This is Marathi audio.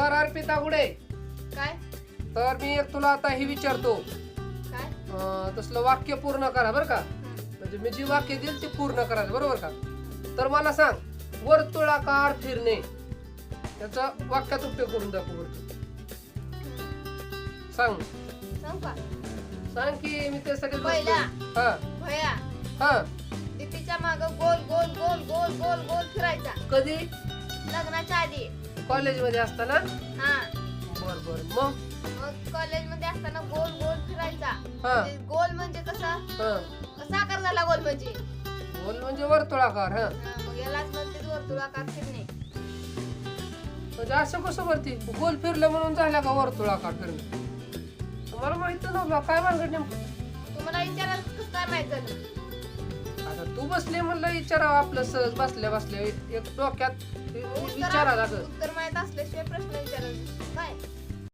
तर अर्पिता गुडे. काय? तर मी एक तुला आता हे विचारतो. काय? अं, तसलं वाक्य पूर्ण करा बरं का. म्हणजे मी जी वाक्य देईल ते पूर्ण करायचं बरोबर का? तर मला सांग वर्तुळाकार फिरणे त्याचा वाक्यात उपयोग करून दाखव बरं. सांग. सांगू का? सांग की मी त्यासाठी पहिला. हा. भया. हा. दीपीच्या माग गोल गोल गोल गोल गोल गोल फिरायचा. कधी? लग्नाच्या आधी. कॉलेजमध्ये असताना? हा. बर बर. मग? मग कॉलेजमध्ये असताना गोल गोल फिरायचा. हा. म्हणजे गोल म्हणजे कसा? हा. कसा आकार झाला गोल म्हणजे. बोल म्हणजे वर्तुळाकार हा. हा, मग यालाच म्हणते वर्तुळाकार फिरणे. म्हणजे असं कसं वरती? गोल फिरलं म्हणून झाला का वर्तुळाकार फिरणं? मला माहीत नव्हतं. काय मार्गट नेमकं? तुम्हाला विचारायला कसं काय माहीत झालं? तू बसले म्हणलं विचारावं आपलं सहज बसल्या बसल्या एक डोक्यात विचारा लागत उत्तर माहीत असल्याशिवाय प्रश्न